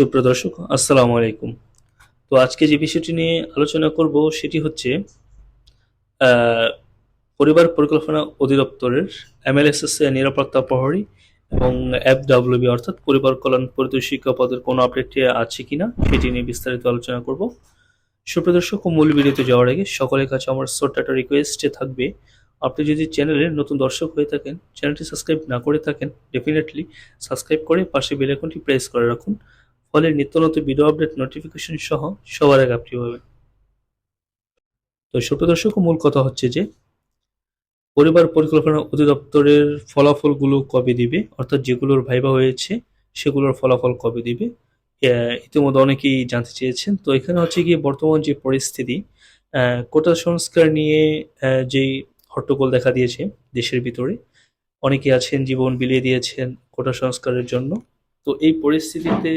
সুপ্রদর্শক, আসসালামু আলাইকুম। তো আজকে যে বিষয়টি নিয়ে আলোচনা করব সেটি হচ্ছে পরিবার পরিকল্পনা অধিদপ্তরের এমএলএসএস এর নিরাপত্তা প্রহরী এবং এফডব্লিউবি অর্থাৎ পরিবার কল্যাণ পরিদর্শিকা পদের কোনো আপডেট আছে কিনা সেটি নিয়ে বিস্তারিত আলোচনা করব। সুপ্রদর্শক ও মূল ভিডিওতে যাওয়ার আগে সকলের কাছে আমার একটা রিকোয়েস্টে থাকবে, আপনি যদি চ্যানেলে নতুন দর্শক হয়ে থাকেন, চ্যানেলটি সাবস্ক্রাইব না করে থাকেন ডেফিনেটলি সাবস্ক্রাইব করে পাশে বেল আইকনটি প্রেস করে রাখুন। ফলে নিত্য নতুন ভিডিও আপডেট নোটিফিকেশন সহ সবার আগে আপনি পাবেন। তো সুপ্রদর্শক মূল কথা হচ্ছে যে, পরিবার পরিকল্পনা অধিদপ্তরের ফলাফলগুলো কবে দিবে? অর্থাৎ যেগুলোর ভাইবা হয়েছে, সেগুলোর ফলাফল কবে দিবে? ইতিমধ্যে অনেকেই জানতে চেয়েছেন। তো এখানে হচ্ছে গিয়ে বর্তমান যে পরিস্থিতি কোটা সংস্কার নিয়ে যেই হট্টগোল দেখা দিয়েছে দেশের ভিতরে অনেকে আছেন, জীবন বিলিয়ে দিয়েছেন কোটা সংস্কারের জন্য। তো এই পরিস্থিতিতে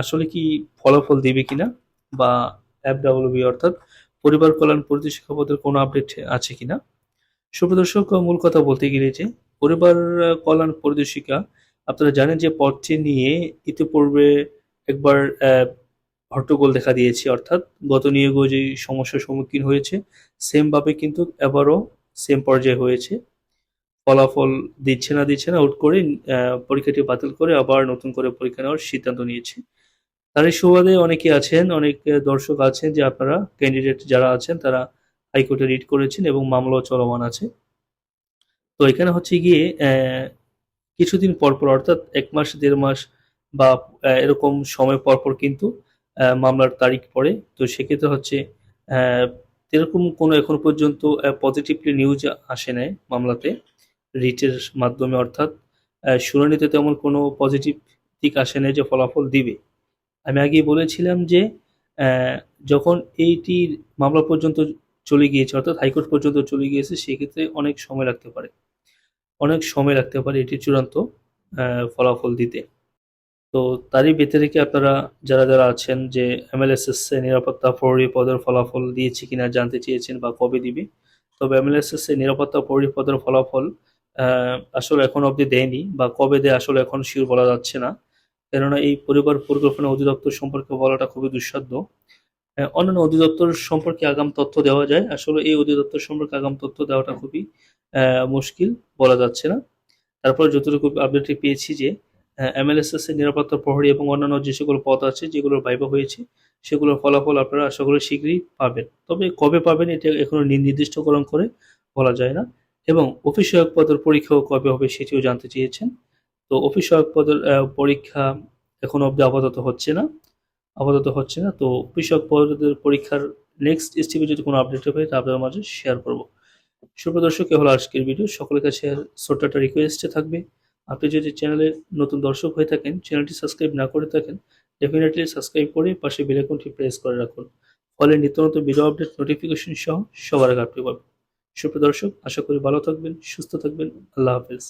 আসলে কি ফলাফল দিবে কিনা বা এফডব্লিউবি অর্থাৎ পরিবার কল্যাণ পরিদর্শিকা পদের কোনো আপডেট আছে কিনা? সুপ্রদর্শক মূল কথা বলতে গেলে যে পরিবার কল্যাণ পরিদর্শিকা আপনারা জানেন যে পদটি নিয়ে ইতিপূর্বে একবার হট্টগোল দেখা দিয়েছে। অর্থাৎ গত নিয়োগও যে সমস্যার সম্মুখীন হয়েছে সেমভাবে কিন্তু এবারও সেম পর্যায়ে হয়েছে। ফলাফল দিচ্ছে না দিচ্ছে না আউট করে পরীক্ষাটি বাতিল করে আবার নতুন করে পরীক্ষা নেওয়ার সিদ্ধান্ত নিয়েছে। তার এই সুবাদে অনেকে আছেন, অনেক দর্শক আছেন যে আপনারা ক্যান্ডিডেট যারা আছেন তারা হাইকোর্টে রিট করেছেন এবং মামলাও চলমান আছে। তো এখানে হচ্ছে গিয়ে কিছুদিন পর পর, অর্থাৎ এক মাস, দেড় মাস বা এরকম সময় পর পর কিন্তু মামলার তারিখ পড়ে। তো সেক্ষেত্রে হচ্ছে এরকম কোনো এখন পর্যন্ত পজিটিভলি নিউজ আসে নাই মামলাতে। রিটের মাধ্যমে অর্থাৎ শুনানিতে তেমন কোনো পজিটিভ দিক আসে নাই যে ফলাফল দিবে। আমি আগেই বলেছিলাম যে যখন এইটির মামলা পর্যন্ত চলে গিয়েছে, অর্থাৎ হাইকোর্ট পর্যন্ত চলে গিয়েছে, সেক্ষেত্রে অনেক সময় লাগতে পারে। অনেক সময় লাগতে পারে এটি চূড়ান্ত ফলাফল দিতে। তো তারই রেখে আপনারা যারা যারা আছেন যে এমএলএসএস এর নিরাপত্তা প্রহরী পদের ফলাফল দিয়েছে কিনা জানতে চেয়েছেন বা কবে দিবে, তবে এমএলএসএস এর নিরাপত্তা প্রহরী পদের ফলাফল আসলে এখন অবধি দেয়নি বা কবে দেয় আসলে এখন শিওর বলা যাচ্ছে না। কেননা এই পরিবার পরিকল্পনা অধিদপ্তর সম্পর্কে বলাটা খুবই দুঃসাধ্য। অন্যান্য অধিদপ্তর সম্পর্কে আগাম তথ্য দেওয়া যায়। আসলে এই অধিদপ্তর সম্পর্কে আগাম তথ্য দেওয়াটা খুবই মুশকিল বলা যাচ্ছে না। তারপর যতটুকু আপডেটে পেয়েছি যে এমএলএসএস এর নিরাপত্তা প্রহরী এবং অন্যান্য যে সকল পদ আছে যেগুলোর ভাইবা হয়েছে, সেগুলোর ফলাফল আপনারা আশা করি শীঘ্রই পাবেন। তবে কবে পাবেন এটা এখনও নির্দিষ্টকরণ করে বলা যায় না। এবং অফিস সহায়ক পদের পরীক্ষাও কবে হবে সেটিও জানতে চেয়েছেন। তো অফিস সহায়ক পদের পরীক্ষা এখন অবধি আপাতত হচ্ছে না। আপাতত হচ্ছে না। তো অফিস সহায়ক পদের পরীক্ষার নেক্সট স্টেপে যদি কোনো আপডেট হবে তা আপনাদের মাঝে শেয়ার করব। সুপ্রদর্শক হলো আজকের ভিডিও সকলের কাছে ছোট্ট একটা রিকোয়েস্টে থাকবে। আপনি যদি চ্যানেলের নতুন দর্শক হয়ে থাকেন চ্যানেলটি সাবস্ক্রাইব না করে থাকেন ডেফিনেটলি সাবস্ক্রাইব করে পাশে বেল আইকনটি প্রেস করে রাখুন। ফলে নিত্য নতুন ভিডিও আপডেট নোটিফিকেশন সহ সবার আগে আপনি পাবেন। সুপ্রদর্শক আশা করি ভালো থাকবেন সুস্থ থাকবেন। আল্লাহ হাফেজ।